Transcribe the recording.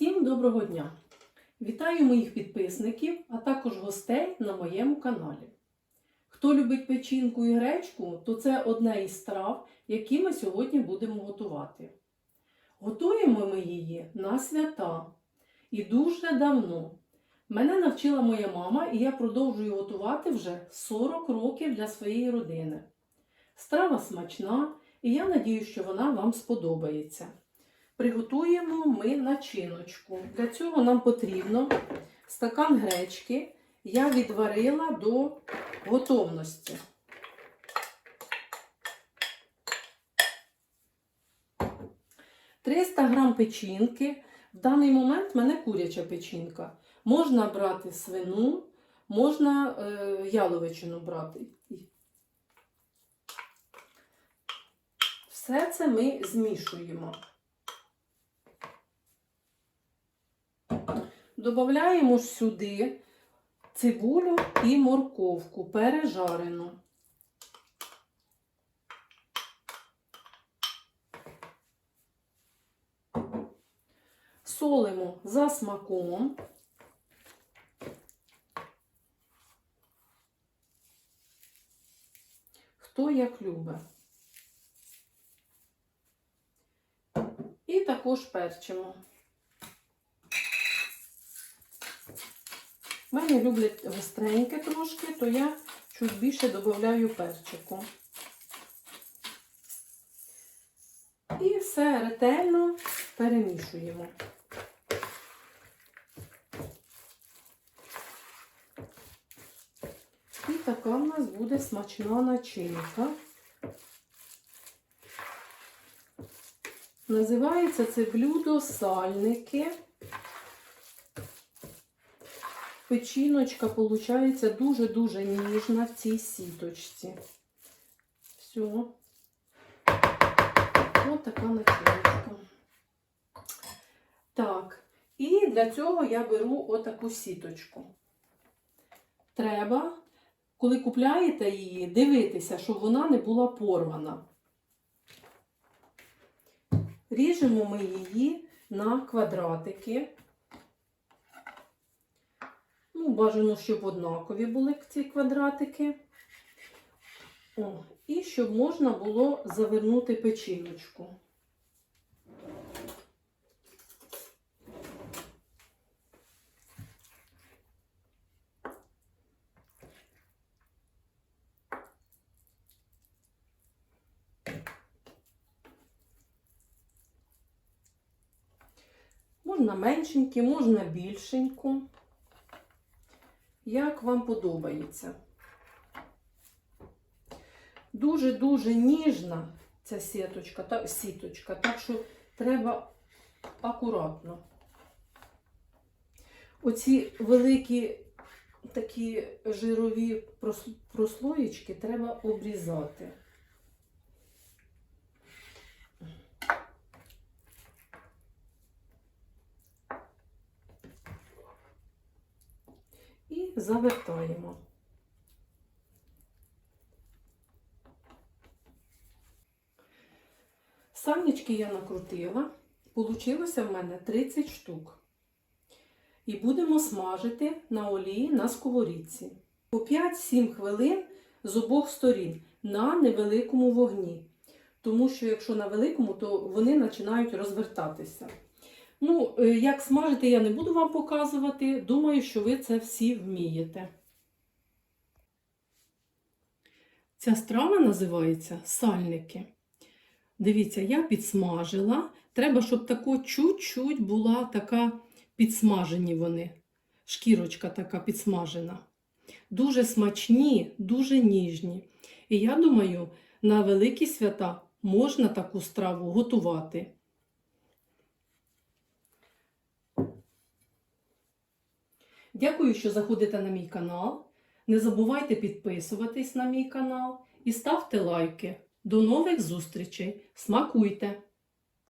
Всім доброго дня! Вітаю моїх підписників, а також гостей на моєму каналі. Хто любить печінку і гречку, то це одне із страв, які ми сьогодні будемо готувати. Готуємо ми її на свята і дуже давно. Мене навчила моя мама, і я продовжую готувати вже 40 років для своєї родини. Страва смачна, і я надію, що вона вам сподобається. Приготуємо ми начиночку. Для цього нам потрібно стакан гречки. Я відварила до готовності. «300 грам печінки. В даний момент в мене куряча печінка. Можна брати свину, можна е, яловичину брати. Все це ми змішуємо. Додаємо сюди цибулю і морковку пережарену. Солимо за смаком. Хто як любить. І також перчимо. Мене люблять гостреньке трошки, то я чуть більше додаю перчику. І все ретельно перемішуємо. І така в нас буде смачна начинка. Називається це блюдо сальники. Печіночка, виходить, дуже-дуже ніжна в цій сіточці. Все. Ось така начиночка. Так, і для цього я беру отаку сіточку. Треба, коли купляєте її, дивитися, щоб вона не була порвана. Ріжемо ми її на квадратики. Бажано, щоб однакові були ці квадратики. О, і щоб можна було завернути печіночку. Можна меншенькі, можна більшеньку як вам подобається. Дуже-дуже ніжна ця сіточка, та, сіточка, так що треба акуратно. Оці великі такі жирові прослоєчки треба обрізати. І завертаємо. Сальнички я накрутила, получилося в мене 30 штук. І будемо смажити на олії на сковорідці. По 5-7 хвилин з обох сторін на невеликому вогні. Тому що, якщо на великому, то вони починають розвертатися. Ну, е, як смажити, я не буду вам показувати. Думаю, що ви це всі вмієте. Ця страва називається сальники. Дивіться, я підсмажила. Треба, щоб тако чуть-чуть була така підсмажені вони. Шкірочка така підсмажена. Дуже смачні, дуже ніжні. І я думаю, на великі свята можна таку страву готувати. Дякую, що заходите на мій канал. Не забувайте підписуватись на мій канал і ставте лайки. До нових зустрічей! Смакуйте!